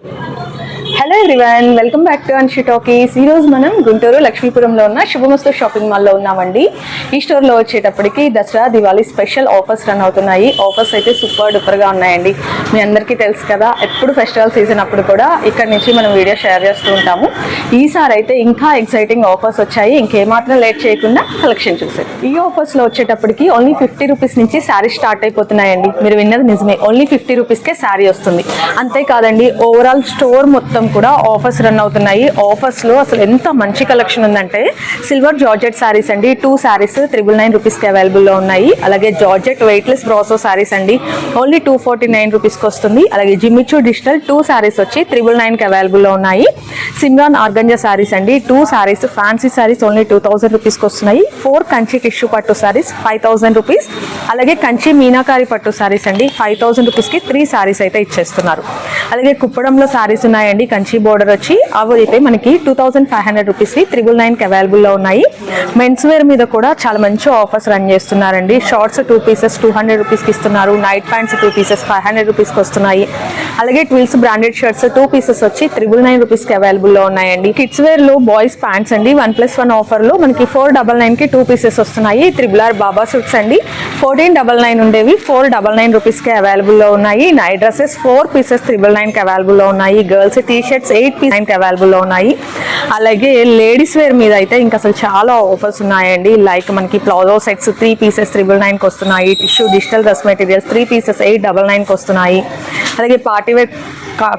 Hello everyone welcome back to Anshi talkies ఈ మనం గుంటూరు లక్ష్మీపురంలో ఉన్న శుభమస్తు షాపింగ్ మాల్లో ఉన్నామండి. ఈ స్టోర్లో వచ్చేటప్పటికి Dussehra Diwali special offers run అవుతున్నాయి. ఆఫర్స్ అయితే సూపర్ డూపర్గా ఉన్నాయండి. మీ అందరికీ తెలుసు కదా ఎప్పుడు ఫెస్టివల్ సీజన్ అప్పుడు కూడా ఇక్కడ నుంచి మనం వీడియో షేర్ చేస్తూ ఉంటాము. ఈసారి అయితే ఇంకా ఎక్సైటింగ్ ఆఫర్స్ వచ్చాయి. ఇంకేమాత్రం లేట్ చేయకుండా కలెక్షన్ చూసారు ఈ ఆఫర్స్లో వచ్చేటప్పటికి ఓన్లీ ఫిఫ్టీ రూపీస్ నుంచి శారీ స్టార్ట్ అయిపోతున్నాయండి. మీరు విన్నది నిజమే ఓన్లీ ఫిఫ్టీ రూపీస్కే శారీ వస్తుంది. అంతేకాదండి ఓవరాల్ స్టోర్ మొత్తం కూడా ఆఫర్స్ రన్ అవుతున్నాయి. ఆఫర్స్లో అసలు ఎంత మంచి కలెక్షన్ ఉందంటే సిల్వర్ జార్జెట్ శారీస్ అండి. టూ శారీస్ త్రిబుల్ నైన్ రూపీస్కి అవైలబుల్లో ఉన్నాయి. అలాగే జార్జెట్ వెయిట్లెస్ బ్రాసో శారీస్ అండి. ఓన్లీ టూ ఫార్టీ నైన్ రూపీస్కి వస్తుంది. అలాగే జిమిచూ డిజిటల్ టూ శారీస్ వచ్చి త్రిబుల్ నైన్కి అవైలబుల్లో ఉన్నాయి. సిమ్రాన్ ఆర్గంజా శారీస్ అండి. Two saris fancy saris only two thousand రూపీస్కి వస్తున్నాయి. ఫోర్ కంచి టిష్యూ పట్టు శారీస్ ఫైవ్ థౌసండ్ రూపీస్. అలాగే కంచి మీనాకారి పట్టు శారీస్ అండి. ఫైవ్ థౌసండ్ రూపీస్కి త్రీ శారీస్ అయితే ఇచ్చేస్తున్నారు. అలాగే కుప్పడం లో సారీస్ ఉన్నాయండి కంచి బోర్డర్ వచ్చి. అవి అయితే మనకి టూ థౌసండ్ ఫైవ్ హండ్రెడ్ రూపీస్కి త్రిబుల్ నైన్కి అవైలబుల్లో ఉన్నాయి. మెన్స్ వేర్ మీద కూడా చాలా మంచి ఆఫర్స్ రన్ చేస్తున్నారండి. Shorts two pieces two hundred రూపీస్కి ఇస్తున్నారు. Night pants two pieces five hundred రూపీస్కి వస్తున్నాయి. అలాగే twills branded shirts two pieces వచ్చి త్రిబుల్ నైన్ రూపీస్కి అవైలబుల్లో ఉన్నాయండి. కిడ్స్ వేర్లో బాయ్స్ ప్యాంట్స్ అండి. వన్ ప్లస్ వన్ ఆఫర్లో మనకి ఫోర్ డబల్ నైన్కి టూ పీసెస్ వస్తున్నాయి. త్రిబుల్ ఆర్ బాబా సూట్స్ అండి. ఫోర్టీన్ డబల్ నైన్ ఉండేవి ఫోర్ డబల్ నైన్ రూపీస్కి అవైలబుల్లో ఉన్నాయి. Night dresses four pieces triple నైన్కి అవైలబుల్లో ఉన్నాయి. Girls T shirts eight piece nine అవైలబుల్లో అవైలబుల్ ఉన్నాయి. అలాగే లేడీస్ వేర్ మీద అయితే ఇంకా అసలు చాలా ఆఫర్స్ ఉన్నాయండి. లైక్ మనకి palazzo sets three pieces triple నైన్కి వస్తున్నాయి. Tissue digital dress materials three pieces eight double నైన్కి వస్తున్నాయి. అలాగే పార్టీ వేర్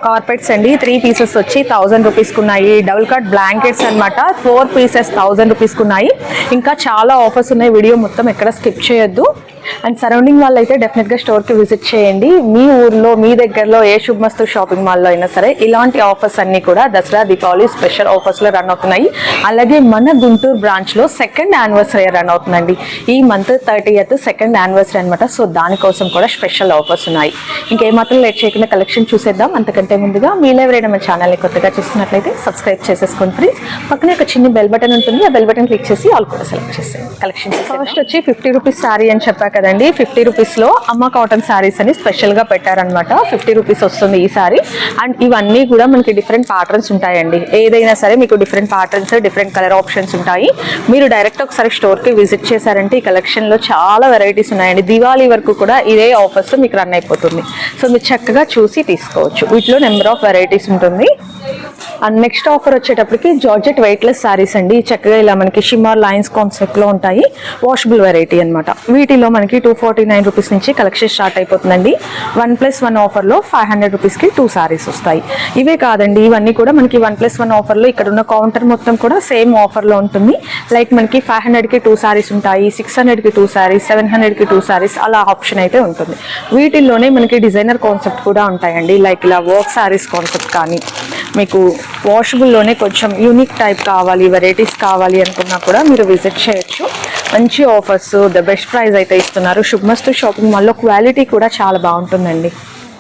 కార్పెట్స్ అండి. త్రీ పీసెస్ వచ్చి థౌజండ్ రూపీస్కి ఉన్నాయి. డబుల్ కట్ బ్లాంకెట్స్ అన్నమాట. ఫోర్ పీసెస్ థౌజండ్ రూపీస్కి ఉన్నాయి. ఇంకా చాలా ఆఫర్స్ ఉన్నాయి. వీడియో మొత్తం ఎక్కడ స్కిప్ చేయొద్దు. అండ్ సరౌండింగ్ వాళ్ళు అయితే డెఫినెట్గా స్టోర్కి విజిట్ చేయండి. మీ ఊర్లో మీ దగ్గరలో ఏ శుభమస్తు షాపింగ్ మాల్లో అయినా సరే ఇలాంటి ఆఫర్స్ అన్ని కూడా దసరా దీపావళి స్పెషల్ ఆఫర్స్లో రన్ అవుతున్నాయి. అలాగే మన గుంటూరు బ్రాంచ్లో సెకండ్ యానివర్సరీ రన్ అవుతుందండి. ఈ మంత్ థర్టీయత్ సెకండ్ యానివర్సరీ అనమాట సో దానికోసం కూడా స్పెషల్ ఆఫర్స్ ఉన్నాయి. ఇంకేమాత్రం లేట్ చేయకుండా కలెక్షన్ చూసేద్దాం. అంతకంటే ముందుగా మీలో ఎవరైనా మన ఛానల్ని కొత్తగా చూస్తున్నట్లయితే సబ్స్క్రైబ్ చేసేసుకోండి ప్లీజ్ పక్కనే ఒక చిన్న బెల్ బటన్ ఉంటుంది. ఆ బెల్ బటన్ క్లిక్ చేసి ఆల్ కూడా సెలెక్ట్ చేసేయండి. కలెక్షన్ ఫస్ట్ వచ్చి ఫిఫ్టీ రూపీస్ సారీ అని చెప్పా కదండి ఫిఫ్టీ రూపీస్లో అమ్మ కాటన్ సారీస్ అని స్పెషల్గా పెట్టారనమాట ఫిఫ్టీ రూపీస్ వస్తుంది ఈ సారీ. అండ్ ఇవన్నీ కూడా మనకి డిఫరెంట్ ప్యాటర్న్స్ ఉంటాయండి. ఏదైనా సరే మీకు different patterns different colour options ఉంటాయి. మీరు డైరెక్ట్ ఒకసారి స్టోర్కి విజిట్ చేశారంటే ఈ కలెక్షన్లో చాలా వెరైటీస్ ఉన్నాయండి. దివాళీ వరకు కూడా ఇదే ఆఫర్స్ మీకు రన్ అయిపోతుంది. సో మీరు చక్కగా చూసి తీసుకోవచ్చు. వీటిలో నెంబర్ ఆఫ్ వెరైటీస్ ఉంటుంది. అండ్ నెక్స్ట్ ఆఫర్ వచ్చేటప్పటికి జార్జెట్ వెయిట్లెస్ శారీస్ అండి. చక్కగా ఇలా మనకి షిమార్ లైన్స్ కాన్సెప్ట్లో ఉంటాయి. వాషబుల్ వెరైటీ అనమాట వీటిలో మనకి టూ ఫార్టీ నైన్ రూపీస్ నుంచి కలెక్షన్ స్టార్ట్ అయిపోతుందండి. వన్ ప్లస్ వన్ ఆఫర్లో ఫైవ్ హండ్రెడ్ రూపీస్కి టూ శారీస్ వస్తాయి. ఇవే కాదండి ఇవన్నీ కూడా మనకి వన్ ప్లస్ వన్ ఆఫర్లో ఇక్కడ ఉన్న కౌంటర్ మొత్తం కూడా సేమ్ ఆఫర్లో ఉంటుంది. లైక్ మనకి ఫైవ్ హండ్రెడ్కి టూ శారీస్ ఉంటాయి సిక్స్ హండ్రెడ్కి టూ శారీస్ సెవెన్ హండ్రెడ్కి టూ శారీస్ అలా ఆప్షన్ అయితే ఉంటుంది. వీటిల్లోనే మనకి డిజైనర్ కాన్సెప్ట్ కూడా ఉంటాయండి. లైక్ ఇలా వర్క్ శారీస్ కాన్సెప్ట్ కానీ మీకు వాషబుల్లోనే కొంచెం యూనిక్ టైప్ కావాలి వెరైటీస్ కావాలి అనుకున్నా కూడా మీరు విజిట్ చేయొచ్చు. మంచి ఆఫర్స్ ద బెస్ట్ ప్రైస్ అయితే ఇస్తున్నారు. శుభ్మస్తు షాపింగ్ మాల్లో క్వాలిటీ కూడా చాలా బాగుంటుందండి.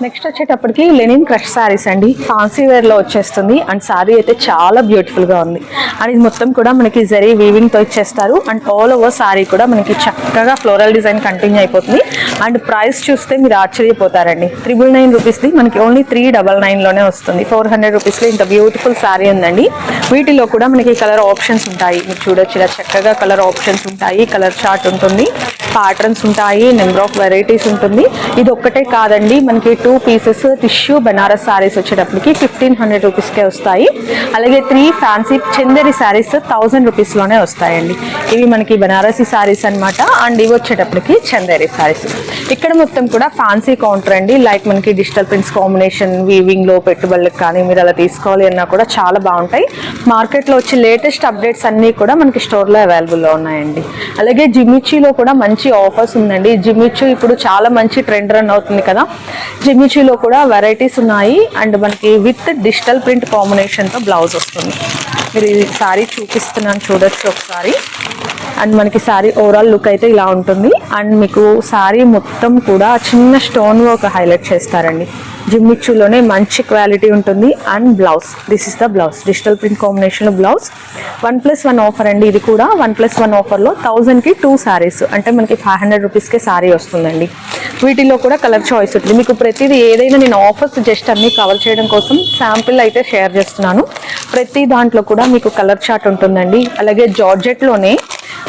నెక్స్ట్ వచ్చేటప్పటికి లెనిన్ క్రష్ శారీస్ అండి. ఫాన్సీ వేర్లో వచ్చేస్తుంది. అండ్ శారీ అయితే చాలా బ్యూటిఫుల్గా ఉంది. అండ్ ఇది మొత్తం కూడా మనకి జరీ వీవింగ్తో ఇచ్చేస్తారు. అండ్ ఆల్ ఓవర్ శారీ కూడా మనకి చక్కగా ఫ్లోరల్ డిజైన్ కంటిన్యూ అయిపోతుంది. అండ్ ప్రైస్ చూస్తే మీరు ఆశ్చర్యపోతారండి. త్రిబుల్ నైన్ రూపీస్ది మనకి ఓన్లీ త్రీ డబల్ నైన్లోనే వస్తుంది. ఫోర్ హండ్రెడ్ రూపీస్లో ఇంత బ్యూటిఫుల్ శారీ ఉందండి. వీటిలో కూడా మనకి కలర్ ఆప్షన్స్ ఉంటాయి. మీరు చూడొచ్చు ఇలా చక్కగా కలర్ ఆప్షన్స్ ఉంటాయి. కలర్ చార్ట్ ఉంటుంది. ప్యాటర్న్స్ ఉంటాయి. నెంబర్ ఆఫ్ వెరైటీస్ ఉంటుంది. ఇది ఒక్కటే కాదండి. మనకి two pieces tissue Banaras saris వచ్చేటప్పటికి ఫిఫ్టీన్ హండ్రెడ్ రూపీస్కే వస్తాయి. అలాగే three fancy Chanderi saris thousand రూపీస్లోనే వస్తాయండి. ఇవి మనకి బనారసి సారీస్ అన్నమాట. అండ్ ఇవి వచ్చేటప్పటికి చందేరి సారీస్. ఇక్కడ మొత్తం కూడా ఫ్యాన్సీ కౌంటర్ అండి. లైక్ మనకి డిజిటల్ ప్రింట్స్ కాంబినేషన్ వీవింగ్లో పెట్టుబడులకు కానీ మీరు అలా తీసుకోవాలి అన్నా కూడా చాలా బాగుంటాయి. మార్కెట్లో వచ్చే లేటెస్ట్ అప్డేట్స్ అన్నీ కూడా మనకి స్టోర్లో అవైలబుల్లో ఉన్నాయండి. అలాగే జిమిచీలో కూడా మంచి ఆఫర్స్ ఉందండి. జిమిచూ ఇప్పుడు చాలా మంచి ట్రెండ్ రన్ అవుతుంది కదా. జిమిచీలో కూడా వెరైటీస్ ఉన్నాయి. అండ్ మనకి విత్ డిజిటల్ ప్రింట్ కాంబినేషన్తో బ్లౌజ్ వస్తుంది. మీరు ఈ సారీ చూపిస్తున్నాను చూడొచ్చు ఒకసారి. అండ్ మనకి సారీ ఓవరాల్ లుక్ అయితే ఇలా ఉంటుంది. అండ్ మీకు సారీ మొత్తం కూడా చిన్న స్టోన్ వర్క్ హైలైట్ చేస్తారండి. జిమ్మిచ్చులోనే మంచి క్వాలిటీ ఉంటుంది. And blouse this is the blouse digital print combination blouse one plus one offer అండి ఇది కూడా. వన్ ప్లస్ వన్ ఆఫర్లో థౌజండ్కి టూ సారీస్ అంటే మనకి ఫైవ్ హండ్రెడ్ రూపీస్కే సారీ వస్తుందండి. వీటిలో కూడా కలర్ చాయిస్ ఉంటుంది. మీకు ప్రతిదీ ఏదైనా నేను ఆఫర్స్ జస్ట్ అన్నీ కవర్ చేయడం కోసం శాంపిల్ అయితే షేర్ చేస్తున్నాను. ప్రతి దాంట్లో కూడా మీకు కలర్ చార్ట్ ఉంటుందండి. అలాగే జార్జెట్లోనే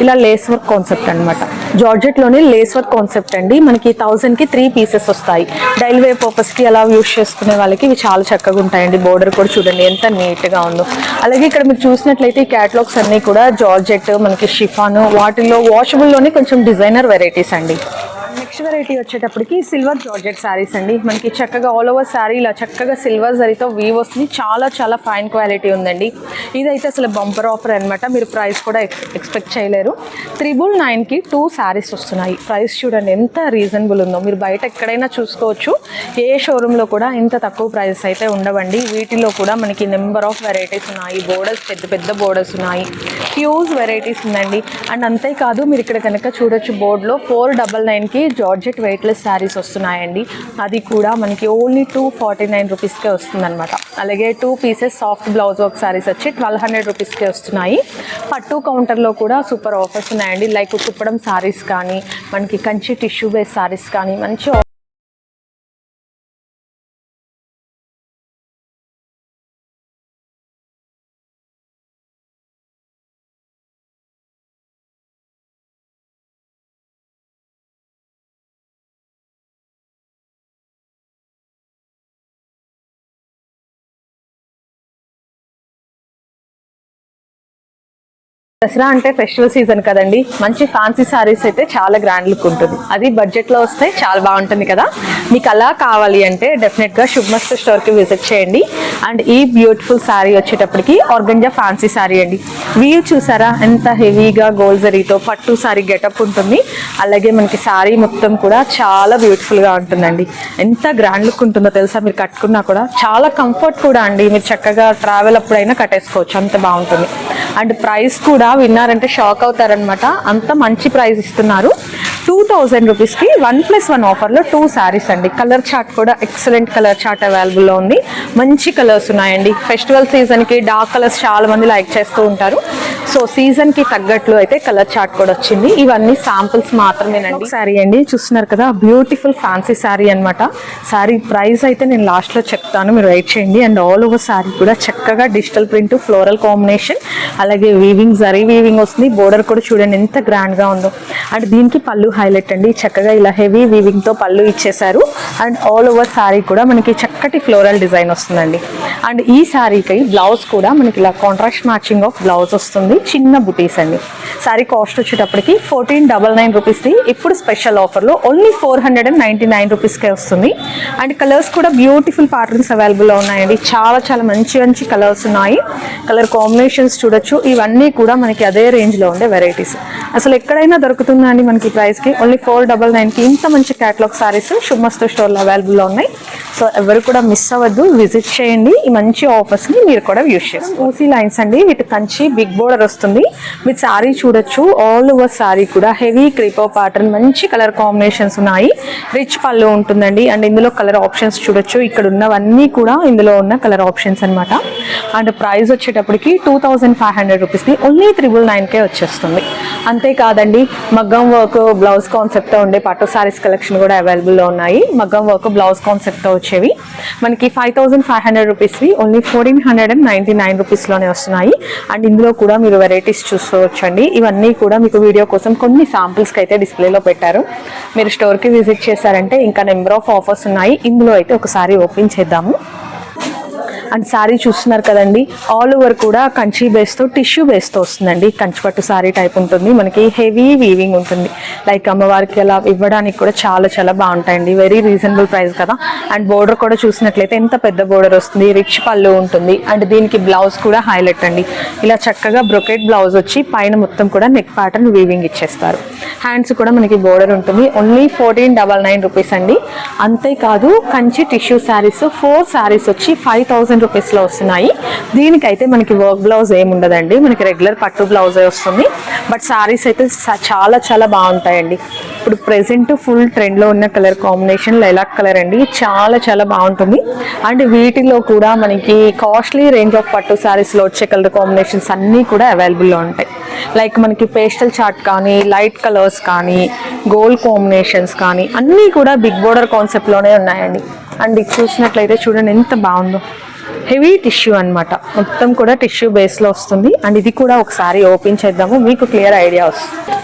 ఇలా లేస్ వర్క్ కాన్సెప్ట్ అనమాట జార్జెట్లోనే లేస్ వర్క్ కాన్సెప్ట్ అండి. మనకి థౌజండ్కి త్రీ పీసెస్ వస్తాయి. డైల్ వే పర్పస్కి అలా యూస్ చేసుకునే వాళ్ళకి ఇవి చాలా చక్కగా ఉంటాయండి. బోర్డర్ కూడా చూడండి ఎంత నీట్గా ఉందో. అలాగే ఇక్కడ మీరు చూసినట్లయితే ఈ క్యాటలాగ్స్ అన్నీ కూడా జార్జెట్ మనకి షిఫాన్ వాటిలో వాషబుల్లోనే కొంచెం డిజైనర్ వెరైటీస్ అండి. నెక్స్ట్ వెరైటీ వచ్చేటప్పటికి సిల్వర్ జార్జెట్ శారీస్ అండి. మనకి చక్కగా ఆల్ ఓవర్ శారీ ఇలా చక్కగా సిల్వర్ జరీతో వీవ్ వస్తుంది. చాలా చాలా ఫైన్ క్వాలిటీ ఉందండి. ఇదైతే అసలు బంపర్ ఆఫర్ అనమాట మీరు ప్రైస్ కూడా ఎక్స్పెక్ట్ చేయలేరు. త్రిబుల్ నైన్కి టూ శారీస్ వస్తున్నాయి. ప్రైస్ చూడండి ఎంత రీజనబుల్ ఉందో. మీరు బయట ఎక్కడైనా చూసుకోవచ్చు. ఏ షోరూంలో కూడా ఇంత తక్కువ ప్రైస్ అయితే ఉండవండి. వీటిలో కూడా మనకి నెంబర్ ఆఫ్ వెరైటీస్ ఉన్నాయి. బోర్డర్స్ పెద్ద పెద్ద బోర్డర్స్ ఉన్నాయి. హ్యూజ్ వెరైటీస్ ఉందండి. అండ్ అంతేకాదు మీరు ఇక్కడ కనుక చూడొచ్చు బోర్డులో ఫోర్ డబల్ నైన్కి జార్జెట్ వెయిట్లెస్ శారీస్ వస్తున్నాయండి. అది కూడా మనకి ఓన్లీ టూ ఫార్టీ నైన్ రూపీస్కే వస్తుందన్నమాట. అలాగే two pieces soft blouse work saris వచ్చి ట్వెల్వ్ హండ్రెడ్ రూపీస్కే వస్తున్నాయి. పట్టు కౌంటర్లో కూడా సూపర్ ఆఫర్స్ ఉన్నాయండి. లైక్ కుప్పడం సారీస్ కానీ మనకి కంచి టిష్యూ బేస్ సారీస్ కానీ మంచి దసరా అంటే ఫెస్టివల్ సీజన్ కదండి. మంచి ఫ్యాన్సీ సారీస్ అయితే చాలా గ్రాండ్ లుక్ ఉంటుంది. అది బడ్జెట్లో వస్తే చాలా బాగుంటుంది కదా. మీకు అలా కావాలి అంటే డెఫినెట్గా శుభ్మస్త్ స్టోర్కి విజిట్ చేయండి. అండ్ ఈ బ్యూటిఫుల్ సారీ వచ్చేటప్పటికి ఆర్గంజా ఫ్యాన్సీ సారీ అండి. వీవ్ చూసారా? ఎంత హెవీగా గోల్డ్ జరీతో పట్టు సారీ గెటప్ ఉంటుంది. అలాగే మనకి శారీ మొత్తం కూడా చాలా బ్యూటిఫుల్గా ఉంటుందండి. ఎంత గ్రాండ్ లుక్ ఉంటుందో తెలుసా? మీరు కట్టుకున్నా కూడా చాలా కంఫర్ట్ కూడా అండి. మీరు చక్కగా ట్రావెల్ అప్పుడైనా కట్టేసుకోవచ్చు. అంత బాగుంటుంది. అండ్ ప్రైస్ కూడా విన్నారంటే షాక్ అవుతారనమాట అంత మంచి ప్రైస్ ఇస్తున్నారు. టూ థౌజండ్ రూపీస్కి వన్ ప్లస్ వన్ ఆఫర్లో టూ శారీస్ అండి. కలర్ చార్ట్ కూడా ఎక్సలెంట్ కలర్ చార్ట్ అవైలబుల్లో ఉంది. మంచి కలర్స్ ఉన్నాయండి. ఫెస్టివల్ సీజన్కి డార్క్ కలర్స్ చాలా మంది లైక్ చేస్తూ ఉంటారు. సో సీజన్కి తగ్గట్లు అయితే కలర్ చార్ట్ కూడా వచ్చింది. ఇవన్నీ శాంపుల్స్ మాత్రమేనండి. శారీ అండి. చూస్తున్నారు కదా బ్యూటిఫుల్ ఫ్యాన్సీ శారీ అనమాట శారీ ప్రైస్ అయితే నేను లాస్ట్లో చెప్తాను. మీరు వెయిట్ చేయండి. అండ్ ఆల్ ఓవర్ శారీ కూడా చక్కగా డిజిటల్ ప్రింట్ ఫ్లోరల్ కాంబినేషన్ అలాగే వీవింగ్ జరీ వీవింగ్ వస్తుంది. బోర్డర్ కూడా చూడండి ఎంత గ్రాండ్గా ఉందో. అండ్ దీనికి పళ్ళు హైలైట్ అండి. చక్కగా ఇలా హెవీ వీవింగ్తో పళ్ళు ఇచ్చేసారు అండ్ ఆల్ ఓవర్ శారీ కూడా మనకి చక్కటి ఫ్లోరల్ డిజైన్ వస్తుందండి. అండ్ ఈ శారీకి బ్లౌజ్ కూడా మనకి ఇలా కాంట్రాస్ట్ మ్యాచింగ్ ఆఫ్ బ్లౌజ్ వస్తుంది. చిన్న బుటీస్ అండి. శారీ కాస్ట్ వచ్చేటప్పటికి ఫోర్టీన్ డబల్ నైన్ రూపీస్ది ఇప్పుడు స్పెషల్ ఆఫర్లో only four hundred and ninety nine రూపీస్కే వస్తుంది. అండ్ కలర్స్ కూడా బ్యూటిఫుల్ ప్యాటర్న్స్ అవైలబుల్లో ఉన్నాయండి. చాలా చాలా మంచి మంచి కలర్స్ ఉన్నాయి. కలర్ కాంబినేషన్స్ చూడొచ్చు. ఇవన్నీ కూడా మనకి అదే రేంజ్లో ఉండే వెరైటీస్ అసలు ఎక్కడైనా దొరుకుతుందా అండి మనకి కి ఓన్లీ ఫోర్ డబల్ నైన్కి ఇంత మంచి క్యాటలాగ్ సారీస్ శుభమస్తు స్టోర్లో అవైలబుల్లో ఉన్నాయి. సో ఎవరు కూడా మిస్ అవ్వద్దు. విజిట్ చేయండి. ఈ మంచి ఆఫర్స్ని మీరు కూడా యూస్ చేస్తారు ఊసీ లైన్స్ అండి. వీటి కంచి బిగ్ బోర్డర్ వస్తుంది. విత్ సారీ చూడొచ్చు. ఆల్ ఓవర్ సారీ కూడా హెవీ క్రీపో ప్యాటర్న్ మంచి కలర్ కాంబినేషన్స్ ఉన్నాయి. రిచ్ పళ్ళు ఉంటుందండి. అండ్ ఇందులో కలర్ ఆప్షన్స్ చూడొచ్చు. ఇక్కడ ఉన్నవన్నీ కూడా ఇందులో ఉన్న కలర్ ఆప్షన్స్ అనమాట అండ్ ప్రైస్ వచ్చేటప్పటికి టూ థౌజండ్ ఫైవ్ హండ్రెడ్ రూపీస్ది ఓన్లీ త్రిబుల్ నైన్కే వచ్చేస్తుంది. అంతేకాదండి మగ్గం వర్క్ బ్లౌజ్ బ్లౌజ్ కాన్సెప్ట్తో ఉండే పట్టు శారీస్ కలెక్షన్ కూడా అవైలబుల్లో ఉన్నాయి. మగ్గం వర్క్ బ్లౌజ్ కాన్సెప్ట్తో వచ్చేవి. మనకి five thousand five hundred రూపీస్వి only fourteen hundred and ninety nine రూపీస్లోనే వస్తున్నాయి. అండ్ ఇందులో కూడా మీరు వెరైటీస్ చూసుకోవచ్చండి. ఇవన్నీ కూడా మీకు వీడియో కోసం కొన్ని శాంపుల్స్కి అయితే డిస్ప్లేలో పెట్టారు. మీరు స్టోర్కి విజిట్ చేశారంటే ఇంకా నెంబర్ ఆఫ్ ఆఫర్స్ ఉన్నాయి. ఇందులో అయితే ఒకసారి ఓపెన్ చేద్దాము. అండ్ శారీ చూస్తున్నారు కదండి ఆల్ ఓవర్ కూడా కంచి బేస్తో టిష్యూ బేస్తో వస్తుందండి. కంచిపట్టు శారీ టైప్ ఉంటుంది మనకి హెవీ వీవింగ్ ఉంటుంది. లైక్ అమ్మవారికి అలా ఇవ్వడానికి కూడా చాలా చాలా బాగుంటాయండి. వెరీ రీజనబుల్ ప్రైస్ కదా. అండ్ బోర్డర్ కూడా చూసినట్లయితే ఎంత పెద్ద బోర్డర్ వస్తుంది రిచ్ పళ్ళు ఉంటుంది. అండ్ దీనికి బ్లౌజ్ కూడా హైలైట్ అండి. ఇలా చక్కగా బ్రొకెట్ బ్లౌజ్ వచ్చి పైన మొత్తం కూడా నెక్ ప్యాటర్న్ వీవింగ్ ఇచ్చేస్తారు. హ్యాండ్స్ కూడా మనకి బోర్డర్ ఉంటుంది. Only fourteen double nine rupees అండి. అంతేకాదు Kanchi tissue saris four saris వచ్చి ఫైవ్ థౌసండ్ రూపీస్లో వస్తున్నాయి. దీనికైతే మనకి వర్క్ బ్లౌజ్ ఏముండదండి మనకి రెగ్యులర్ పట్టు బ్లౌజే వస్తుంది. బట్ సారీస్ అయితే చాలా చాలా బాగుంటాయండి. ఇప్పుడు ప్రెసెంట్ ఫుల్ ట్రెండ్లో ఉన్న కలర్ కాంబినేషన్ లైలాక్ కలర్ అండి. చాలా చాలా బాగుంటుంది. అండ్ వీటిలో కూడా మనకి కాస్ట్లీ రేంజ్ ఆఫ్ పట్టు సారీస్లో వచ్చే కలర్ కాంబినేషన్స్ అన్నీ కూడా అవైలబుల్లో ఉంటాయి. లైక్ మనకి పేస్టల్ చార్ట్ కానీ లైట్ కలర్స్ కానీ గోల్డ్ కాంబినేషన్స్ కానీ అన్నీ కూడా బిగ్ బోర్డర్ కాన్సెప్ట్లోనే ఉన్నాయండి. అండ్ ఇది చూసినట్లయితే చూడండి ఎంత బాగుందో. హెవీ టిష్యూ అన్నమాట. మొత్తం కూడా టిష్యూ బేస్లో వస్తుంది. అండ్ ఇది కూడా ఒకసారి ఓపెన్ చేద్దాము. మీకు క్లియర్ ఐడియా వస్తుంది.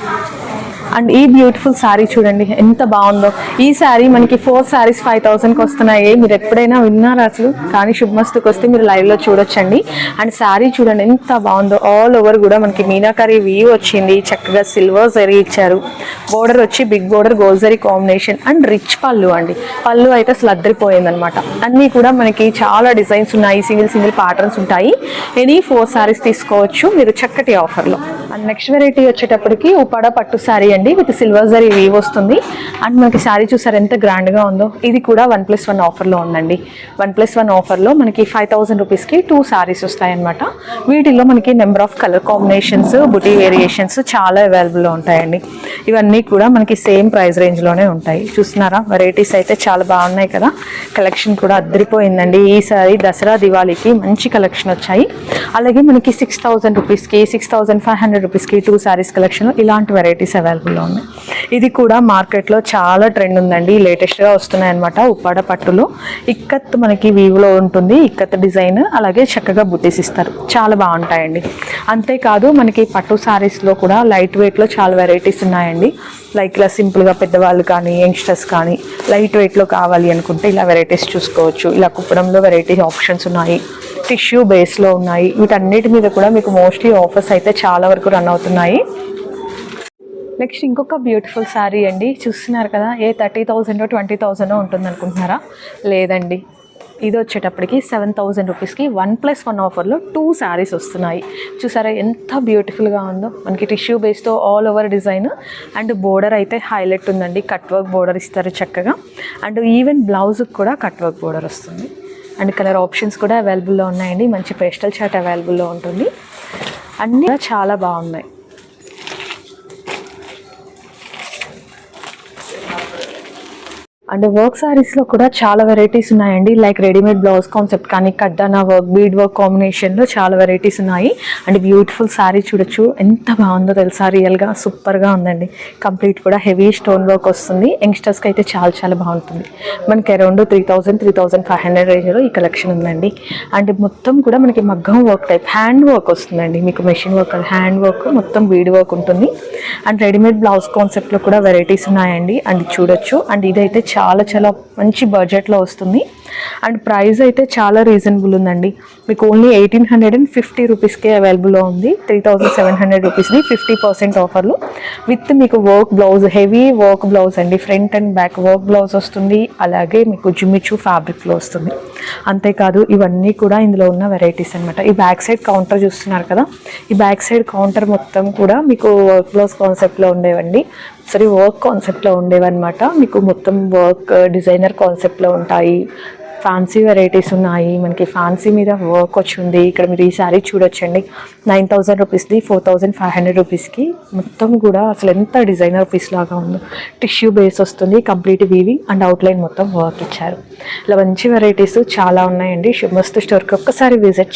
అండ్ ఈ బ్యూటిఫుల్ శారీ చూడండి ఎంత బాగుందో. ఈ శారీ మనకి ఫోర్ శారీస్ ఫైవ్ థౌసండ్కి వస్తున్నాయి. మీరు ఎప్పుడైనా విన్నారా అసలు? కానీ శుభమస్తుకి వస్తే మీరు లైవ్లో చూడొచ్చండి. అండ్ శారీ చూడండి ఎంత బాగుందో. ఆల్ ఓవర్ కూడా మనకి మీనాకరీ వ్యూ వచ్చింది. చక్కగా సిల్వర్ జరీ ఇచ్చారు. బోర్డర్ వచ్చి బిగ్ బోర్డర్ గోల్జరీ కాంబినేషన్ అండ్ రిచ్ పళ్ళు అండి. పళ్ళు అయితే అసలు అద్దరిపోయిందనమాట. అన్నీ కూడా మనకి చాలా డిజైన్స్ ఉన్నాయి. సింగిల్ సింగిల్ ప్యాటర్న్స్ ఉంటాయి. ఎనీ ఫోర్ శారీస్ తీసుకోవచ్చు మీరు చక్కటి ఆఫర్లో అండ్ నెక్స్ట్ వెరైటీ వచ్చేటప్పటికి ఉపాడ పట్టు శారీ అండి విత్ సిల్వర్ జరీ వీవ్ వస్తుంది. అండ్ మనకి శారీ చూసారు ఎంత గ్రాండ్గా ఉందో? ఇది కూడా వన్ ప్లస్ వన్ ఆఫర్లో ఉందండి. వన్ ప్లస్ వన్ ఆఫర్లో మనకి ఫైవ్ థౌసండ్ రూపీస్కి టూ శారీస్ వస్తాయన్నమాట. వీటిల్లో మనకి number of colour combinations buti variations చాలా అవైలబుల్లో ఉంటాయండి. ఇవన్నీ కూడా మనకి సేమ్ ప్రైస్ రేంజ్లోనే ఉంటాయి. చూస్తున్నారా? వెరైటీస్ అయితే చాలా బాగున్నాయి కదా? కలెక్షన్ కూడా అద్దరిపోయిందండి. ఈసారి దసరా దివాళీకి మంచి కలెక్షన్ వచ్చాయి. అలాగే మనకి సిక్స్ థౌసండ్ రూపీస్కి సిక్స్ థౌసండ్ ఫైవ్ హండ్రెడ్ రూపీస్కి టూ శారీస్ కలెక్షన్ ఇలాంటి వెరైటీస్ అవైలబుల్ అవైలబుల్లో ఉన్నాయి. ఇది కూడా మార్కెట్లో చాలా ట్రెండ్ ఉందండి. లేటెస్ట్గా వస్తున్నాయి అనమాట ఉప్పాడ పట్టులో. ఇక్కత్ మనకి వీవ్లో ఉంటుంది. ఇక్కత్ డిజైన్ అలాగే చక్కగా బుటీస్ ఇస్తారు. చాలా బాగుంటాయండి. అంతేకాదు మనకి పట్టు శారీస్లో కూడా లైట్ వెయిట్లో చాలా వెరైటీస్ ఉన్నాయండి. లైక్ ఇలా సింపుల్గా పెద్దవాళ్ళు కానీ యంగ్స్టర్స్ కానీ లైట్ వెయిట్లో కావాలి అనుకుంటే ఇలా వెరైటీస్ చూసుకోవచ్చు. ఇలా కుప్పడంలో వెరైటీ ఆప్షన్స్ ఉన్నాయి. టిష్యూ బేస్లో ఉన్నాయి. వీటన్నిటి మీద కూడా మీకు మోస్ట్లీ ఆఫర్స్ అయితే చాలా వరకు రన్ అవుతున్నాయి. నెక్స్ట్ ఇంకొక బ్యూటిఫుల్ శారీ అండి. చూస్తున్నారు కదా ఏ థర్టీ థౌజండ్ ట్వంటీ థౌజండ్ ఉంటుంది అనుకుంటున్నారా లేదండి. ఇది వచ్చేటప్పటికి సెవెన్ థౌజండ్ రూపీస్కి వన్ ప్లస్ వన్ ఆఫర్లో టూ శారీస్ వస్తున్నాయి. చూసారా ఎంత బ్యూటిఫుల్గా ఉందో. మనకి tissue బేస్తో all over design and border అయితే హైలైట్ ఉందండి. కట్ వర్క్ బోర్డర్ ఇస్తారు చక్కగా. అండ్ ఈవెన్ బ్లౌజ్కి కూడా కట్ వర్క్ బోర్డర్ వస్తుంది. అండ్ కలర్ ఆప్షన్స్ కూడా అవైలబుల్లో ఉన్నాయండి. మంచి పేస్టల్ చాట్ అవైలబుల్లో ఉంటుంది. అన్నీ చాలా బాగున్నాయి. అండ్ వర్క్ సారీస్లో కూడా చాలా వెరైటీస్ ఉన్నాయండి. లైక్ రెడీమేడ్ బ్లౌజ్ కాన్సెప్ట్ కానీ కడ్డానా వర్క్ బీడ్ వర్క్ కాంబినేషన్లో చాలా వెరైటీస్ ఉన్నాయి. అండ్ బ్యూటిఫుల్ శారీ చూడొచ్చు. ఎంత బాగుందో తెలుసా? రియల్గా సూపర్గా ఉందండి. కంప్లీట్ కూడా హెవీ స్టోన్ వర్క్ వస్తుంది. యంగ్స్టర్స్కి అయితే చాలా చాలా బాగుంటుంది. మనకి around three thousand three thousand five hundred రేంజ్లో ఈ కలెక్షన్ ఉందండి. అండ్ మొత్తం కూడా మనకి మగ్గం వర్క్ టైప్ హ్యాండ్ వర్క్ వస్తుందండి. మీకు మెషిన్ వర్క్ హ్యాండ్ వర్క్ మొత్తం బీడ్ వర్క్ ఉంటుంది. అండ్ రెడీమేడ్ బ్లౌజ్ కాన్సెప్ట్లో కూడా వెరైటీస్ ఉన్నాయండి. అండ్ చూడొచ్చు. అండ్ ఇదైతే చాలా చాలా మంచి బడ్జెట్లో వస్తుంది. అండ్ ప్రైస్ అయితే చాలా రీజనబుల్ ఉందండి. మీకు only eighteen hundred and fifty రూపీస్కే అవైలబుల్లో ఉంది త్రీ థౌజండ్ సెవెన్ హండ్రెడ్ రూపీస్ది ఫిఫ్టీ పర్సెంట్ ఆఫర్లు విత్ మీకు work blouse heavy work blouse అండి. Front and back work blouse వస్తుంది. అలాగే మీకు జిమ్మిచూ ఫ్యాబ్రిక్లో వస్తుంది. అంతేకాదు ఇవన్నీ కూడా ఇందులో ఉన్న వెరైటీస్ అనమాట ఈ బ్యాక్ సైడ్ కౌంటర్ చూస్తున్నారు కదా? ఈ బ్యాక్ సైడ్ కౌంటర్ మొత్తం కూడా మీకు వర్క్ బ్లౌజ్ కాన్సెప్ట్లో ఉండేవండి. సరే వర్క్ కాన్సెప్ట్లో ఉండేవన్నమాట. మీకు మొత్తం వర్క్ డిజైనర్ కాన్సెప్ట్లో ఉంటాయి. ఫ్యాన్సీ వెరైటీస్ ఉన్నాయి. మనకి ఫ్యాన్సీ మీద వర్క్ వచ్చింది. ఇక్కడ మీరు ఈ శారీ చూడొచ్చండి. నైన్ థౌజండ్ రూపీస్ది ఫోర్ థౌజండ్ ఫైవ్ హండ్రెడ్ రూపీస్కి మొత్తం కూడా అసలు ఎంత డిజైనర్ పీస్ లాగా ఉందో. టిష్యూ బేస్ వస్తుంది. కంప్లీట్ వీవింగ్ అండ్ అవుట్లైన్ మొత్తం వర్క్ ఇచ్చారు. ఇలా మంచి వెరైటీస్ చాలా ఉన్నాయండి. శుభస్తు స్టోర్కి ఒక్కసారి విజిట్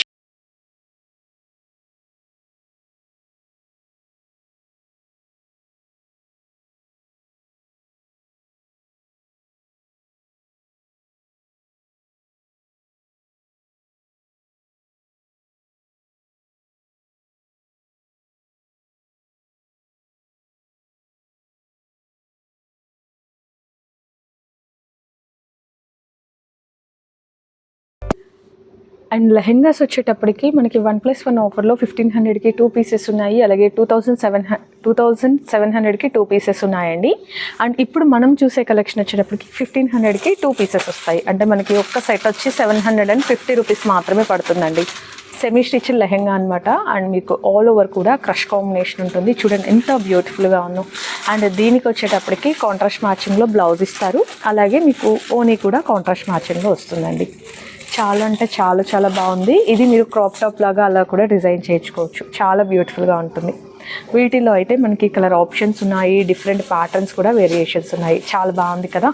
అండ్ లెహెంగాస్ వచ్చేటప్పటికి మనకి వన్ ప్లస్ వన్ ఆఫర్లో ఫిఫ్టీన్ హండ్రెడ్కి టూ పీసెస్ ఉన్నాయి. అలాగే two thousand seven two thousand seven హండ్రెడ్కి టూ పీసెస్ ఉన్నాయండి. అండ్ ఇప్పుడు మనం చూసే కలెక్షన్ వచ్చేటప్పటికి ఫిఫ్టీన్ హండ్రెడ్కి టూ పీసెస్ వస్తాయి. అంటే మనకి ఒక్క సెట్ వచ్చి seven hundred and fifty rupees మాత్రమే పడుతుందండి. సెమీ స్టిచ్ లెహెంగా అనమాట అండ్ మీకు ఆల్ ఓవర్ కూడా క్రష్ కాంబినేషన్ ఉంటుంది. చూడండి ఎంత బ్యూటిఫుల్గా ఉందో. అండ్ దీనికి వచ్చేటప్పటికి కాంట్రాస్ట్ మ్యాచింగ్లో బ్లౌజ్ ఇస్తారు. అలాగే మీకు ఓనీ కూడా కాంట్రాస్ట్ మ్యాచింగ్లో వస్తుందండి. చాలా అంటే చాలా చాలా బాగుంది. ఇది మీరు క్రాప్ టాప్ లాగా అలా కూడా డిజైన్ చేయించుకోవచ్చు. చాలా బ్యూటిఫుల్గా ఉంటుంది. వీటిలో అయితే మనకి కలర్ ఆప్షన్స్ ఉన్నాయి డిఫరెంట్ ప్యాటర్న్స్ కూడా వేరియేషన్స్ ఉన్నాయి. చాలా బాగుంది కదా?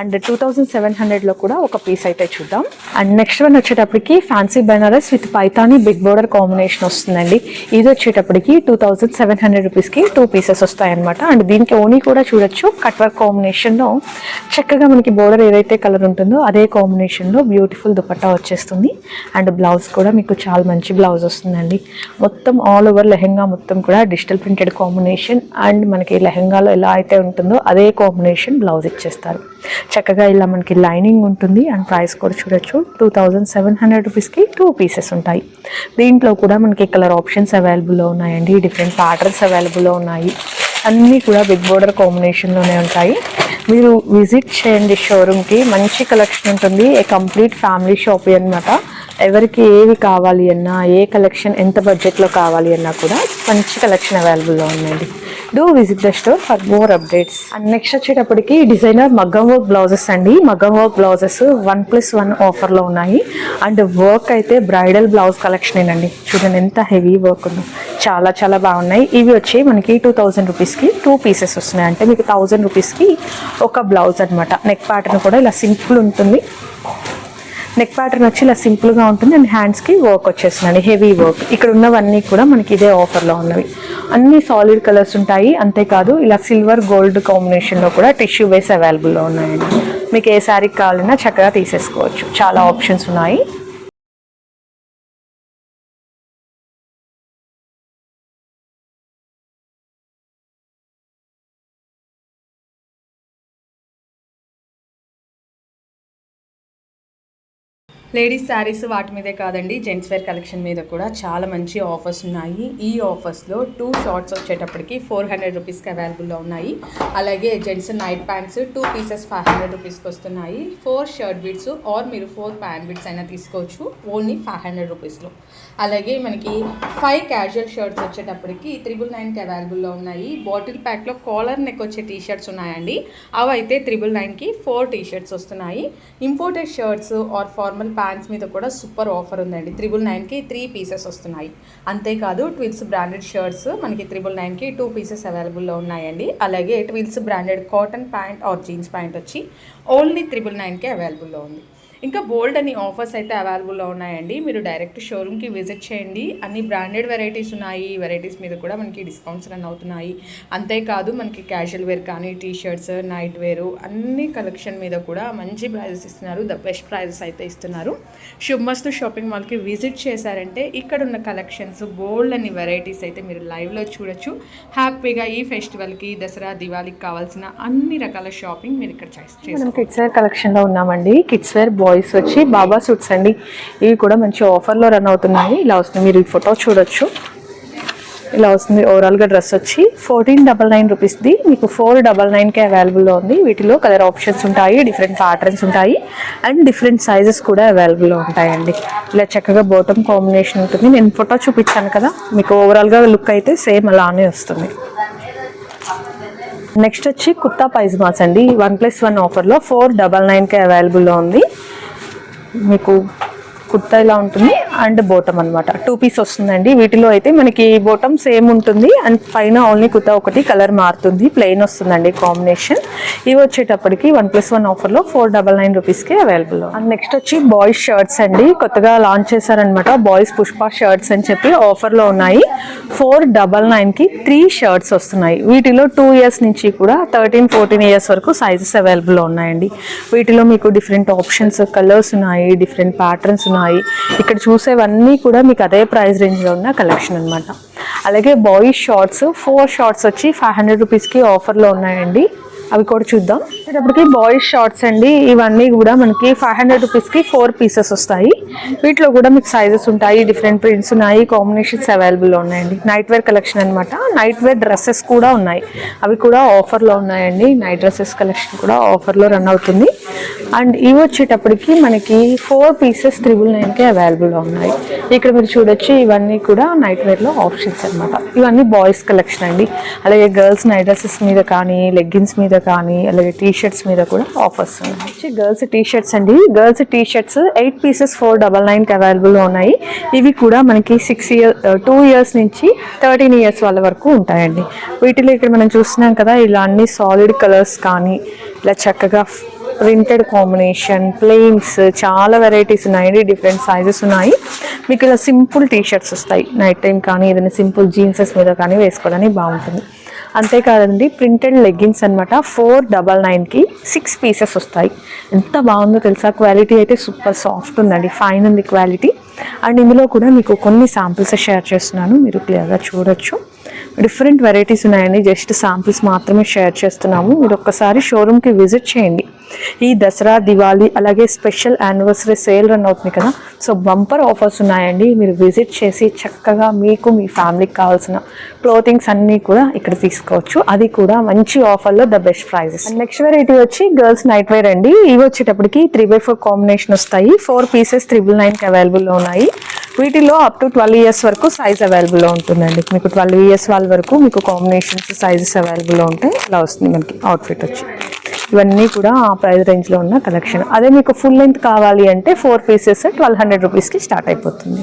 అండ్ టూ థౌజండ్ సెవెన్ హండ్రెడ్లో కూడా ఒక పీస్ అయితే చూద్దాం. అండ్ నెక్స్ట్ వన్ వచ్చేటప్పటికి fancy Benares with Paithani big border combination వస్తుందండి. ఇది వచ్చేటప్పటికి టూ థౌజండ్ సెవెన్ హండ్రెడ్ రూపీస్కి టూ పీసెస్ వస్తాయన్నమాట. అండ్ దీనికి ఓనీ కూడా చూడొచ్చు. కట్ వర్క్ కాంబినేషన్లో చక్కగా మనకి బోర్డర్ ఏదైతే కలర్ ఉంటుందో అదే కాంబినేషన్లో బ్యూటిఫుల్ దుపట్టా వచ్చేస్తుంది. అండ్ బ్లౌజ్ కూడా మీకు చాలా మంచి బ్లౌజ్ వస్తుందండి. మొత్తం ఆల్ ఓవర్ లెహెంగా మొత్తం కూడా డిజిటల్ ప్రింటెడ్ కాంబినేషన్ అండ్ మనకి లెహంగాలో ఎలా అయితే ఉంటుందో అదే కాంబినేషన్ బ్లౌజ్ ఇచ్చేస్తారు. చక్కగా ఇలా మనకి లైనింగ్ ఉంటుంది అండ్ ప్రైస్ కూడా చూడొచ్చు. టూ థౌజండ్ సెవెన్ హండ్రెడ్ రూపీస్కి టూ పీసెస్ ఉంటాయి. దీంట్లో కూడా మనకి కలర్ ఆప్షన్స్ అవైలబుల్లో ఉన్నాయండి. డిఫరెంట్ ప్యాటర్న్స్ అవైలబుల్లో ఉన్నాయి. అన్నీ కూడా బిగ్ బోర్డర్ కాంబినేషన్లోనే ఉంటాయి. మీరు విజిట్ చేయండి షోరూమ్కి మంచి కలెక్షన్ ఉంటుంది. ఏ కంప్లీట్ ఫ్యామిలీ షాప్ అన్నమాట. ఎవరికి ఏవి కావాలి అన్నా ఏ కలెక్షన్ ఎంత బడ్జెట్లో కావాలి అన్నా కూడా మంచి కలెక్షన్ అవైలబుల్లో ఉందండి. Do visit the store for more updates and next వచ్చేటప్పటికి డిజైనర్ మగ్గం వర్క్ బ్లౌజెస్ అండి. మగ్గం work blouses one plus one ఆఫర్లో ఉన్నాయి. అండ్ వర్క్ అయితే బ్రైడల్ బ్లౌజ్ కలెక్షన్ అండి. చూడండి ఎంత హెవీ వర్క్ ఉందో. చాలా చాలా బాగున్నాయి. ఇవి వచ్చి మనకి టూ థౌజండ్ రూపీస్కి టూ పీసెస్ వస్తున్నాయి. అంటే మీకు థౌజండ్ రూపీస్కి ఒక బ్లౌజ్ అనమాట నెక్ ప్యాటర్న్ కూడా ఇలా సింపుల్ ఉంటుంది. నెక్ ప్యాటర్న్ వచ్చి ఇలా సింపుల్గా ఉంటుంది అండ్ హ్యాండ్స్కి వర్క్ వచ్చేస్తుందండి హెవీ వర్క్ ఇక్కడ ఉన్నవన్నీ కూడా మనకి ఇదే ఆఫర్లో ఉన్నవి. అన్ని సాలిడ్ కలర్స్ ఉంటాయి అంతేకాదు ఇలా సిల్వర్ గోల్డ్ కాంబినేషన్లో కూడా టిష్యూ బేస్ అవైలబుల్లో ఉన్నాయండి. మీకు ఏ శారీకి కావాలన్నా చక్కగా తీసేసుకోవచ్చు. చాలా ఆప్షన్స్ ఉన్నాయి. లేడీస్ శారీస్ వాటి మీదే కాదండి జెంట్స్ వేర్ కలెక్షన్ మీద కూడా చాలా మంచి ఆఫర్స్ ఉన్నాయి. ఈ ఆఫర్స్లో టూ షార్ట్స్ వచ్చేటప్పటికి ఫోర్ హండ్రెడ్ రూపీస్కి అవైలబుల్లో ఉన్నాయి. అలాగే gents night pants two pieces five hundred రూపీస్కి వస్తున్నాయి. ఫోర్ షర్ట్ బిట్స్ ఆర్ మీరు ఫోర్ ప్యాంట్ బిట్స్ అయినా తీసుకోవచ్చు ఓన్లీ ఫైవ్ హండ్రెడ్ రూపీస్లో అలాగే మనకి ఫైవ్ క్యాజువల్ షర్ట్స్ వచ్చేటప్పటికి త్రిబుల్ నైన్కి అవైలబుల్లో ఉన్నాయి. బాటిల్ ప్యాక్లో కాలర్ నెక్ వచ్చే టీ షర్ట్స్ ఉన్నాయండి. అవి అయితే త్రిబుల్ నైన్కి ఫోర్ టీ షర్ట్స్ వస్తున్నాయి. Imported shirts or formal pant pants మీద కూడా సూపర్ ఆఫర్ ఉందండి. త్రిబుల్ నైన్కి త్రీ పీసెస్ వస్తున్నాయి. అంతేకాదు ట్విల్స్ బ్రాండెడ్ షర్ట్స్ మనకి త్రిబుల్ నైన్కి టూ పీసెస్ అవైలబుల్లో ఉన్నాయండి. అలాగే twills branded cotton pant or jeans pant వచ్చి ఓన్లీ త్రిబుల్ నైన్కి అవైలబుల్లో ఉంది. ఇంకా బోల్డ్ అని ఆఫర్స్ అయితే అవైలబుల్లో ఉన్నాయండి. మీరు డైరెక్ట్ షోరూమ్కి విజిట్ చేయండి. అన్ని బ్రాండెడ్ వెరైటీస్ ఉన్నాయి. ఈ వెరైటీస్ మీద కూడా మనకి డిస్కౌంట్స్ రన్ అవుతున్నాయి. అంతేకాదు మనకి క్యాజువల్ వేర్ కానీ టీ షర్ట్స్ నైట్ వేరు అన్ని కలెక్షన్ మీద కూడా మంచి ప్రైజెస్ ఇస్తున్నారు. ద బెస్ట్ ప్రైజెస్ అయితే ఇస్తున్నారు. శుభ్మస్తు షాపింగ్ మాల్కి విజిట్ చేశారంటే ఇక్కడ ఉన్న కలెక్షన్స్ బోల్డ్ అని వెరైటీస్ అయితే మీరు లైవ్లో చూడొచ్చు. హ్యాపీగా ఈ ఫెస్టివల్కి దసరా దివాళీకి కావాల్సిన అన్ని రకాల షాపింగ్ మీరు ఇక్కడ చేస్తారు మనం కిడ్స్ వేర్ ఉన్నామండి. కిడ్స్ వేర్ వాయిస్ వచ్చి బాబా సూట్స్ అండి. ఇవి కూడా మంచి ఆఫర్లో రన్ అవుతున్నాయి. ఇలా వస్తుంది. మీరు ఈ ఫోటో చూడొచ్చు. ఇలా వస్తుంది. ఓవరాల్గా డ్రెస్ వచ్చి ఫోర్టీన్ డబల్ నైన్ రూపీస్ది మీకు ఫోర్ డబల్ నైన్కే అవైలబుల్లో ఉంది. వీటిలో కలర్ ఆప్షన్స్ ఉంటాయి డిఫరెంట్ ప్యాటర్న్స్ ఉంటాయి అండ్ డిఫరెంట్ సైజెస్ కూడా అవైలబుల్లో ఉంటాయండి. ఇలా చక్కగా బోటం కాంబినేషన్ ఉంటుంది. నేను ఫోటో చూపించాను కదా. మీకు ఓవరాల్గా లుక్ అయితే సేమ్ అలానే వస్తుంది. నెక్స్ట్ వచ్చి కుర్తా పైజమాస్ అండి. వన్ ప్లస్ వన్ ఆఫర్లో ఫోర్ డబల్ నైన్కే అవైలబుల్లో ఉంది. మీకు కుర్తా ఇలా ఉంటుంది అండ్ బోటం అన్నమాట. టూ పీస్ వస్తుందండి. వీటిలో అయితే మనకి బోటమ్ సేమ్ ఉంటుంది. అండ్ పైన ఓన్లీ కుర్తా ఒకటి కలర్ మారుతుంది. ప్లెయిన్ వస్తుందండి కాంబినేషన్ ఇవి వచ్చేటప్పటికి వన్ ప్లస్ వన్ ఆఫర్లో ఫోర్ డబల్ నైన్ రూపీస్కి అవైలబుల్ అండ్ నెక్స్ట్ వచ్చి బాయ్స్ షర్ట్స్ అండి. కొత్తగా లాంచ్ చేశారనమాట బాయ్స్ పుష్ప షర్ట్స్ అని చెప్పి ఆఫర్లో ఉన్నాయి. ఫోర్ డబల్ నైన్కి త్రీ షర్ట్స్ వస్తున్నాయి. వీటిలో టూ ఇయర్స్ నుంచి కూడా థర్టీన్ ఫోర్టీన్ ఇయర్స్ వరకు సైజెస్ అవైలబుల్ ఉన్నాయండి. వీటిలో మీకు డిఫరెంట్ ఆప్షన్స్ కలర్స్ ఉన్నాయి డిఫరెంట్ ప్యాటర్న్స్ ఉన్నాయి ఇక్కడ చూసేవన్నీ కూడా మీకు అదే ప్రైస్ రేంజ్లో ఉన్న కలెక్షన్ అన్నమాట. అలాగే బాయ్స్ షార్ట్స్ ఫోర్ షార్ట్స్ వచ్చి ఫైవ్ హండ్రెడ్ రూపీస్కి ఆఫర్లో ఉన్నాయండి. అవి కూడా చూద్దాం. ఇప్పటికి బాయ్స్ షార్ట్స్ అండి. ఇవన్నీ కూడా మనకి ఫైవ్ హండ్రెడ్ రూపీస్కి ఫోర్ పీసెస్ వస్తాయి. వీటిలో కూడా మీకు సైజెస్ ఉంటాయి. డిఫరెంట్ ప్రింట్స్ ఉన్నాయి. కాంబినేషన్స్ అవైలబుల్లో ఉన్నాయండి. నైట్ వేర్ కలెక్షన్ అనమాట నైట్ వేర్ డ్రెస్సెస్ కూడా ఉన్నాయి. అవి కూడా ఆఫర్లో ఉన్నాయండి. నైట్ డ్రెస్సెస్ కలెక్షన్ కూడా ఆఫర్లో రన్ అవుతుంది. అండ్ ఇవి వచ్చేటప్పటికి మనకి ఫోర్ పీసెస్ త్రిబుల్ నైన్కి అవైలబుల్గా ఉన్నాయి. ఇక్కడ మీరు చూడొచ్చు ఇవన్నీ కూడా నైట్ వేర్లో ఆప్షన్స్ అన్నమాట. ఇవన్నీ బాయ్స్ కలెక్షన్ అండి. అలాగే గర్ల్స్ నైట్ డ్రెస్సెస్ మీద కానీ లెగ్గిన్స్ మీద కానీ అలాగే టీ షర్ట్స్ మీద కూడా ఆఫర్స్ ఉన్నాయి. గర్ల్స్ టీ షర్ట్స్ అండి. Girls T shirts eight pieces four double నైన్కి అవైలబుల్గా ఉన్నాయి. ఇవి కూడా మనకి సిక్స్ ఇయర్ టూ ఇయర్స్ నుంచి థర్టీన్ ఇయర్స్ వాళ్ళ వరకు ఉంటాయండి. వీటిలో ఇక్కడ మనం చూస్తున్నాం కదా ఇలా అన్ని సాలిడ్ కలర్స్ కానీ ఇలా చక్కగా ప్రింటెడ్ కాంబినేషన్ ప్లెయిన్స్ చాలా వెరైటీస్ ఉన్నాయండి డిఫరెంట్ సైజెస్ ఉన్నాయి. మీకు ఇలా సింపుల్ టీషర్ట్స్ వస్తాయి. నైట్ టైం కానీ ఏదైనా సింపుల్ జీన్సెస్ మీద కానీ వేసుకోవడానికి బాగుంటుంది. అంతేకాదండి ప్రింటెడ్ లెగ్గిన్స్ అనమాట ఫోర్ డబల్ నైన్కి సిక్స్ పీసెస్ వస్తాయి. ఎంత బాగుందో తెలుసా? క్వాలిటీ అయితే సూపర్ సాఫ్ట్ ఉందండి ఫైన్ ఉంది క్వాలిటీ అండ్ ఇందులో కూడా మీకు కొన్ని శాంపిల్స్ షేర్ చేస్తున్నాను మీరు క్లియర్గా చూడొచ్చు. డిఫరెంట్ వెరైటీస్ ఉన్నాయండి జస్ట్ శాంపిల్స్ మాత్రమే షేర్ చేస్తున్నాము. మీరు ఒక్కసారి షోరూమ్కి విజిట్ చేయండి. ఈ దసరా దివాళీ అలాగే స్పెషల్ యానివర్సరీ సేల్ రన్ అవుతుంది కదా. సో బంపర్ ఆఫర్స్ ఉన్నాయండి. మీరు విజిట్ చేసి చక్కగా మీకు మీ ఫ్యామిలీకి కావాల్సిన క్లోతింగ్స్ అన్నీ కూడా ఇక్కడ తీసుకోవచ్చు. అది కూడా మంచి ఆఫర్లో the best prices next variety వచ్చి గర్ల్స్ నైట్ వేర్ అండి. ఇవి వచ్చేటప్పటికి త్రీ బై ఫోర్ కాంబినేషన్ వస్తాయి. ఫోర్ పీసెస్ త్రిబుల్ నైన్కి అవైలబుల్లో ఉన్నాయి. వీటిలో అప్ టు ట్వెల్వ్ ఇయర్స్ వరకు సైజ్ అవైలబుల్లో ఉంటుందండి. మీకు ట్వెల్వ్ ఇయర్స్ వాళ్ళ వరకు మీకు కాంబినేషన్స్ సైజెస్ అవైలబుల్లో ఉంటాయి ఇలా వస్తుంది మనకి అవుట్ఫిట్ వచ్చి. ఇవన్నీ కూడా ఆ ప్రైస్ రేంజ్లో ఉన్న కలెక్షన్ అదే మీకు ఫుల్ లెంత్ కావాలి అంటే ఫోర్ పీసెస్ ట్వెల్వ్ హండ్రెడ్ రూపీస్కి స్టార్ట్ అయిపోతుంది.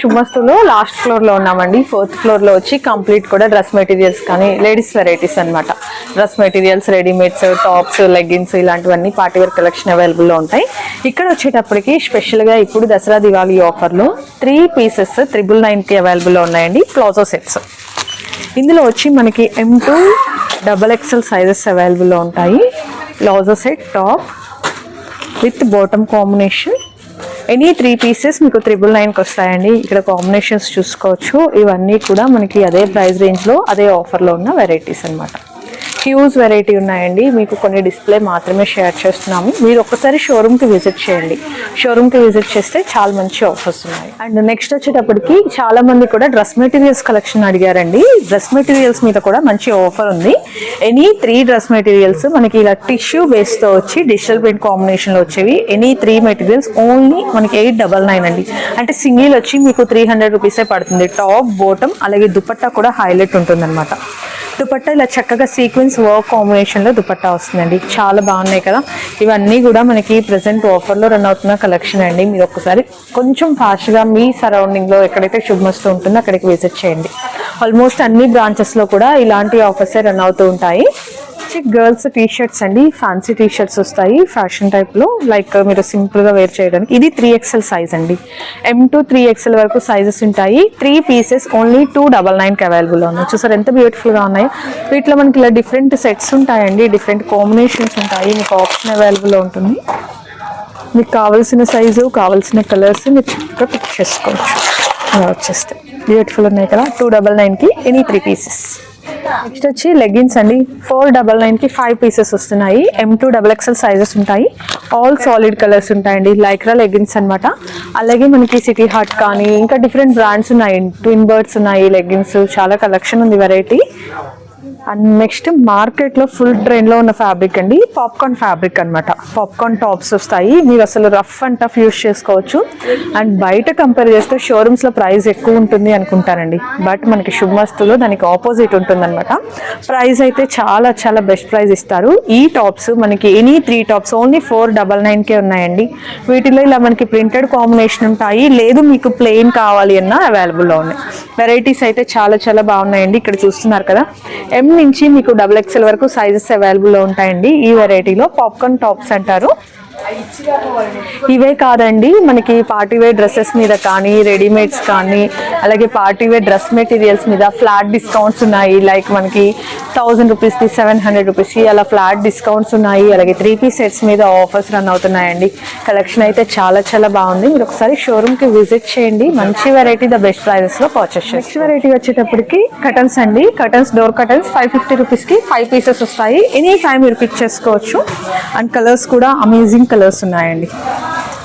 శుభస్తులో లాస్ట్ ఫ్లోర్లో ఉన్నామండి. ఫోర్త్ ఫ్లోర్లో వచ్చి కంప్లీట్ కూడా డ్రెస్ మెటీరియల్స్ కానీ లేడీస్ వెరైటీస్ అనమాట dress materials readymades tops leggings ఇలాంటివన్నీ పార్టీవేర్ కలెక్షన్ అవైలబుల్లో ఉంటాయి. ఇక్కడ వచ్చేటప్పటికి స్పెషల్గా ఇప్పుడు దసరా దివాళీ ఆఫర్లో త్రీ పీసెస్ త్రిబుల్ నైన్కి అవైలబుల్లో ఉన్నాయండి. Palazzo sets. ఇందులో వచ్చి మనకి M to double XL sizes అవైలబుల్లో ఉంటాయి. Palazzo set top with bottom combination. Any three pieces మీకు త్రిబుల్ నైన్కి వస్తాయండి. ఇక్కడ కాంబినేషన్స్ చూసుకోవచ్చు. ఇవన్నీ కూడా మనకి అదే ప్రైస్ రేంజ్లో అదే ఆఫర్లో ఉన్న వెరైటీస్ అన్నమాట. హ్యూజ్ వెరైటీ ఉన్నాయండి. మీకు కొన్ని డిస్ప్లే మాత్రమే షేర్ చేస్తున్నాము. మీరు ఒక్కసారి షోరూమ్కి విజిట్ చేయండి. షోరూమ్కి విజిట్ చేస్తే చాలా మంచి ఆఫర్స్ ఉన్నాయి. అండ్ నెక్స్ట్ వచ్చేటప్పటికి చాలా మంది కూడా డ్రెస్ మెటీరియల్స్ కలెక్షన్ అడిగారండి. డ్రెస్ మెటీరియల్స్ మీద కూడా మంచి ఆఫర్ ఉంది. ఎనీ త్రీ డ్రెస్ మెటీరియల్స్ మనకి ఇలా టిష్యూ బేస్తో వచ్చి డిజిటల్ ప్రింట్ కాంబినేషన్లో వచ్చేవి. ఎనీ త్రీ మెటీరియల్స్ ఓన్లీ మనకి ఎయిట్ డబల్ నైన్ అండి. అంటే సింగిల్ వచ్చి మీకు త్రీ హండ్రెడ్ రూపీసే పడుతుంది. టాప్ బోటమ్ అలాగే దుపట్టా కూడా హైలైట్ ఉంటుంది దుపట్టా ఇలా చక్కగా సీక్వెన్స్ వర్క్ కాంబినేషన్లో దుపట్టా వస్తుందండి. చాలా బాగున్నాయి కదా. ఇవన్నీ కూడా మనకి ప్రజెంట్ ఆఫర్లో రన్ అవుతున్న కలెక్షన్ అండి. మీరు ఒక్కసారి కొంచెం ఫాస్ట్గా మీ సరౌండింగ్లో ఎక్కడైతే శుభమస్తు ఉంటుందో అక్కడికి విజిట్ చేయండి. ఆల్మోస్ట్ అన్ని బ్రాంచెస్లో కూడా ఇలాంటి ఆఫర్స్ రన్ అవుతూ ఉంటాయి. గర్ల్స్ టీ షర్ట్స్ అండి. ఫ్యాన్సీ టీ షర్ట్స్ వస్తాయి. ఫ్యాషన్ టైప్లో. లైక్ మీరు సింపుల్గా వేర్ చేయడానికి. ఇది త్రీ ఎక్స్ఎల్ సైజ్ అండి. ఎం టు త్రీ ఎక్స్ఎల్ వరకు సైజెస్ ఉంటాయి. Three pieces only two double నైన్కి అవైలబుల్ ఉన్నాయి. చూసారు ఎంత బ్యూటిఫుల్గా ఉన్నాయి. వీటిలో మనకి ఇలా డిఫరెంట్ సెట్స్ ఉంటాయండి. డిఫరెంట్ కాంబినేషన్స్ ఉంటాయి. మీకు ఆప్షన్ అవైలబుల్ ఉంటుంది. మీకు కావాల్సిన సైజు కావాల్సిన కలర్స్ మీరు చక్కగా పిక్ చేసుకోవచ్చు. అలా వచ్చేస్తాయి. బ్యూటిఫుల్ ఉన్నాయి కదా. టూ డబల్ నైన్కి ఎనీ త్రీ పీసెస్ నెక్స్ట్ వచ్చి లెగ్గిన్స్ అండి ఫోర్ డబల్ నైన్కి ఫైవ్ పీసెస్ వస్తున్నాయి. M to double XL sizes ఉంటాయి. ఆల్ సాలిడ్ కలర్స్ ఉంటాయండి. లైక్రా లెగ్గిన్స్ అనమాట అలాగే మనకి సిటీ హార్ట్ కానీ ఇంకా డిఫరెంట్ బ్రాండ్స్ ఉన్నాయి. ట్విన్ బర్డ్స్ ఉన్నాయి లెగ్గిన్స్ చాలా కలెక్షన్ ఉంది వెరైటీ అండ్ నెక్స్ట్ మార్కెట్లో ఫుల్ ట్రెండ్లో ఉన్న ఫ్యాబ్రిక్ అండి. పాప్కార్న్ ఫ్యాబ్రిక్ అనమాట పాప్కార్న్ టాప్స్ వస్తాయి. మీరు అసలు రఫ్ అండ్ టఫ్ యూస్ చేసుకోవచ్చు. అండ్ బయట కంపేర్ చేస్తే షోరూమ్స్లో ప్రైస్ ఎక్కువ ఉంటుంది అనుకుంటానండి. బట్ మనకి శుభమస్తులో దానికి ఆపోజిట్ ఉంటుంది అనమాట ప్రైస్ అయితే చాలా చాలా బెస్ట్ ప్రైస్ ఇస్తారు. ఈ టాప్స్ మనకి any three tops only four double nine కే ఉన్నాయండి. వీటిలో ఇలా మనకి ప్రింటెడ్ కాంబినేషన్ ఉంటాయి. లేదు మీకు ప్లెయిన్ కావాలి అన్న అవైలబుల్లో ఉన్నాయి. వెరైటీస్ అయితే చాలా చాలా బాగున్నాయండి. ఇక్కడ చూస్తున్నారు కదా. ఎం నుంచి మీకు డబుల్ ఎక్స్ఎల్ వరకు సైజెస్ అవైలబుల్లో ఉంటాయండి. ఈ వెరైటీలో పాప్కార్న్ టాప్స్ అంటారు. ఇవే కాదండి మనకి పార్టీ వేర్ డ్రెస్సెస్ మీద కానీ రెడీమేడ్స్ కానీ అలాగే పార్టీ వేర్ డ్రెస్ మెటీరియల్స్ మీద ఫ్లాట్ డిస్కౌంట్స్ ఉన్నాయి. లైక్ మనకి థౌజండ్ రూపీస్కి సెవెన్ హండ్రెడ్ రూపీస్కి అలా ఫ్లాట్ డిస్కౌంట్స్ ఉన్నాయి. అలాగే త్రీ పీస్ సెట్స్ మీద ఆఫర్స్ రన్ అవుతున్నాయండి. కలెక్షన్ అయితే చాలా చాలా బాగుంది. మీరు ఒకసారి షోరూమ్కి విజిట్ చేయండి. మంచి వెరైటీ ద బెస్ట్ ప్రైజెస్లో పర్చేస్ చేయండి నెక్స్ట్ వెరైటీ వచ్చేటప్పటికి కటన్స్ అండి. Curtains door curtains five fifty రూపీస్కి ఫైవ్ పీసెస్ వస్తాయి. ఎనీ టైం మీరు పిక్ చేసుకోవచ్చు. అండ్ కలర్స్ కూడా అమేజింగ్ కలర్స్ ఉన్నాయండి.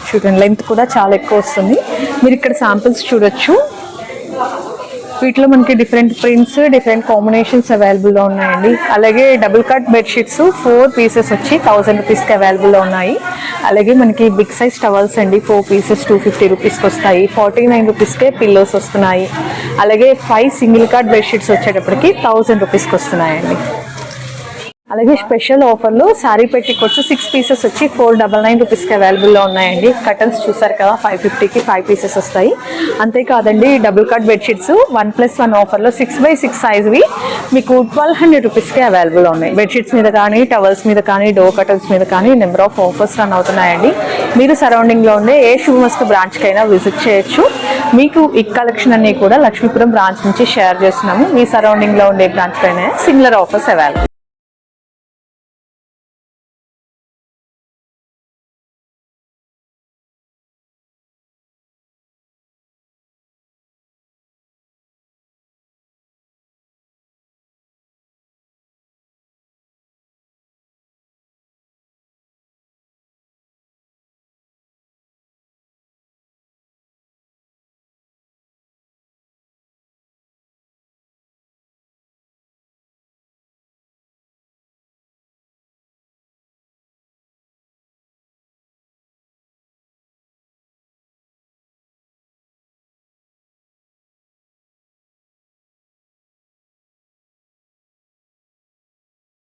చూడండి లెంత్ కూడా చాలా ఎక్కువ వస్తుంది. మీరు ఇక్కడ శాంపిల్స్ చూడొచ్చు. వీటిలో మనకి డిఫరెంట్ ప్రింట్స్ డిఫరెంట్ కాంబినేషన్స్ అవైలబుల్లో ఉన్నాయండి. అలాగే double cut bedsheets four pieces వచ్చి థౌసండ్ రూపీస్కి అవైలబుల్లో ఉన్నాయి. అలాగే మనకి బిగ్ సైజ్ టవల్స్ అండి ఫోర్ పీసెస్ టూ ఫిఫ్టీ రూపీస్కి వస్తాయి. ఫార్టీ నైన్ రూపీస్కే పిల్లోస్ వస్తున్నాయి. అలాగే ఫైవ్ సింగిల్ కట్ బెడ్షీట్స్ వచ్చేటప్పటికి థౌసండ్ రూపీస్కి వస్తున్నాయండి. అలాగే స్పెషల్ ఆఫర్లో శారీ పెట్టి కొట్టు సిక్స్ పీసెస్ వచ్చి ఫోర్ డబల్ నైన్ రూపీస్కి అవైలబుల్లో ఉన్నాయండి. కటన్స్ చూసారు కదా ఫైవ్ ఫిఫ్టీకి ఫైవ్ పీసెస్ వస్తాయి. అంతేకాదండి double cut bedsheets one plus one ఆఫర్లో సిక్స్ బై సిక్స్ సైజ్వి మీకు ట్వెల్వ్ హండ్రెడ్ రూపీస్కి అవైలబుల్లో ఉన్నాయి. బెడ్షీట్స్ మీద కానీ టవల్స్ మీద కానీ డోర్ కటన్స్ మీద కానీ నెంబర్ ఆఫ్ ఆఫర్స్ రన్ అవుతున్నాయండి. మీరు సరౌండింగ్లో ఉండే ఏ శుభమస్తు బ్రాంచ్కైనా విజిట్ చేయొచ్చు. మీకు ఈ కలెక్షన్ అన్ని కూడా లక్ష్మీపురం బ్రాంచ్ నుంచి షేర్ చేస్తున్నాము. మీ సరౌండింగ్లో ఉండే బ్రాంచ్ పైన similar offers available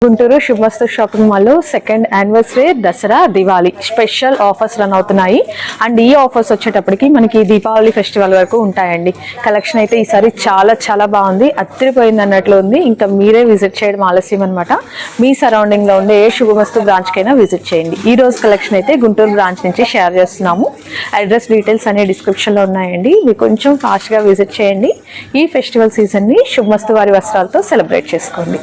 Guntur Shubhamastu shopping mall second anniversary Dasara Diwali special offers run అవుతున్నాయి. అండ్ ఈ ఆఫర్స్ వచ్చేటప్పటికి మనకి దీపావళి ఫెస్టివల్ వరకు ఉంటాయండి. కలెక్షన్ అయితే ఈసారి చాలా చాలా బాగుంది. అత్తిరిపోయింది అన్నట్లు ఉంది. ఇంకా మీరే విజిట్ చేయడం ఆలస్యం అనమాట మీ సరౌండింగ్లో ఉండే ఏ శుభమస్తు బ్రాంచ్కైనా విజిట్ చేయండి. ఈ రోజు కలెక్షన్ అయితే గుంటూరు బ్రాంచ్ నుంచి షేర్ చేస్తున్నాము. అడ్రస్ డీటెయిల్స్ అనే డిస్క్రిప్షన్లో ఉన్నాయండి. మీరు కొంచెం ఫాస్ట్గా విజిట్ చేయండి. ఈ ఫెస్టివల్ సీజన్ని శుభమస్తు వారి వస్త్రాలతో సెలబ్రేట్ చేసుకోండి.